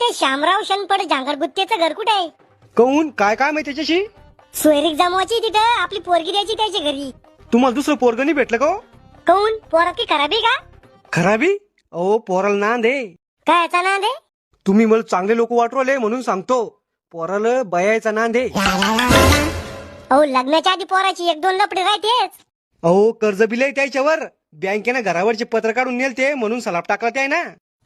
ते शामराव शनपड जांगडबुत्तेचं घर कुठे आहे? कहून काय काय माहिती त्याच्याशी? सोयरीक जमवायची तिथं? आपली पोरगी द्यायची त्याच्या घरी? तुम्हाला दुसरं पोरग नाही भेटलं का हो? काऊन पोरात की खराबी का? खराबी? अहो पोराला नांद आहे. काय याचा ना दे तुम्ही मला चांगले लोक वाटवले म्हणून सांगतो. पोराला बयायचा नांद आहे. अहो लग्नाच्या आधी पोराची एक दोन लपडे राहतेच. अहो कर्ज बिल आहे त्याच्यावर. बँकेनं घरावरचे पत्र काढून नेलते म्हणून सलाप टाकला ते आहे ना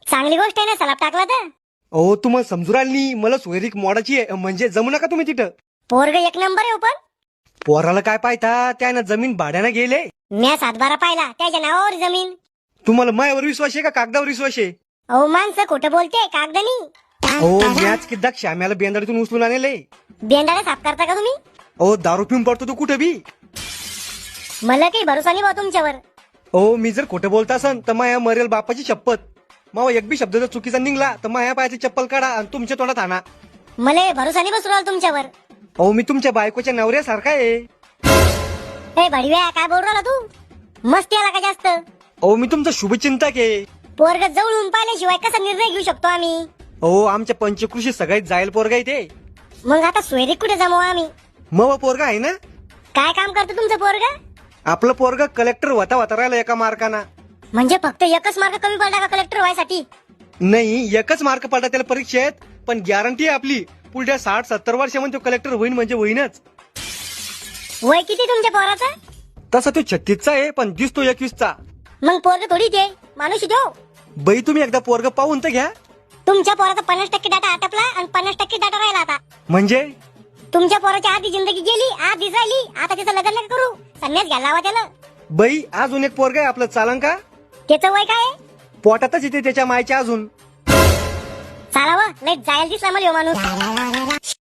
चांगली गोष्ट आहे ना सलाप टाकला तर. अहो तुम्हाला समजू राहिली मला सोयरीक मोडाची आहे. म्हणजे जमू नका तुम्ही तिथं. पोरग एक नंबर आहे हो पण पोराला काय पाहता? त्यानं जमीन भाड्यानं गेले. म्या सातबारा पाहिला. त्याच्या नावावर जमीन. तुम्हाला मायावर विश्वास आहे का? कागदावर विश्वास आहे. अहो माणसं खोटं बोलते. कागदनी अहो मॅच किद्दा श्याम्याला बेंदाडीतून उचलून आणले? बेंदाडा साफ करता का तुम्ही? अहो दारू पिऊन पडतो तू कुठे बी? मला काही भरोसा नाही बा तुमच्यावर. अहो मी जर खोटं बोलत असन तर माया मरेल बापाची शपथ. मावा एक बी शब्द जर चुकीचा निघला तर माया पायाची चप्पल काढा आणि तुमच्या तोंडात आणा. मला भरोसा नाही बसू राहिला तुमच्यावर. अहो मी तुमच्या बायकोच्या नवऱ्यासारखा आहे. ए भडव्या काय बोल राहिला तू? मस्ती आला का जास्त? अहो मी तुमचा शुभचिंतक आहे. पोरग जवळून पाहिल्याशिवाय कसा निर्णय घेऊ शकतो आम्ही? अहो आमच्या पंचकृषी सगळ्यात जायल पोरगा आहे ते. मग आता सोयरी कुठे जमू आम्ही? मग पोरगा आहे ना? काय काम करतो तुमचं पोरग? आपलं पोरगा कलेक्टर होता होता राहिला एका मार्काना म्हणजे फक्त एकच मार्क कमी पडला का कलेक्टर व्हायसाठी? नाही एकच मार्क पडला त्याला परीक्षेत पण गॅरंटी आहे आपली. पुढच्या साठ सत्तर वर्षामध्ये तो कलेक्टर होईन म्हणजे होईनच. वय किती तुमच्या पोराचं? तसा तो छत्तीसचा आहे पण दिसतो एकवीसचा. मग पोरग थोडी ते माणूस देऊ बाई तुम्ही एकदा पोरग पाहून तर घ्या. तुमच्या पोराचा पन्नास टक्के डाटा आटपला आणि पन्नास टक्के डाटा राहिला आता. म्हणजे? तुमच्या पोराची आधी जिंदगी गेली आधी राहिली आता त्याचं लग्न नका करू. संन्यास घ्यायला हवा त्याला बाई अजून एक पोरग आहे आपलं चालन का? त्याचं वय काय आहे? पोटातच येते त्याच्या मायच्या अजून चालावं लय जायला दिसला मला ह्यो माणूस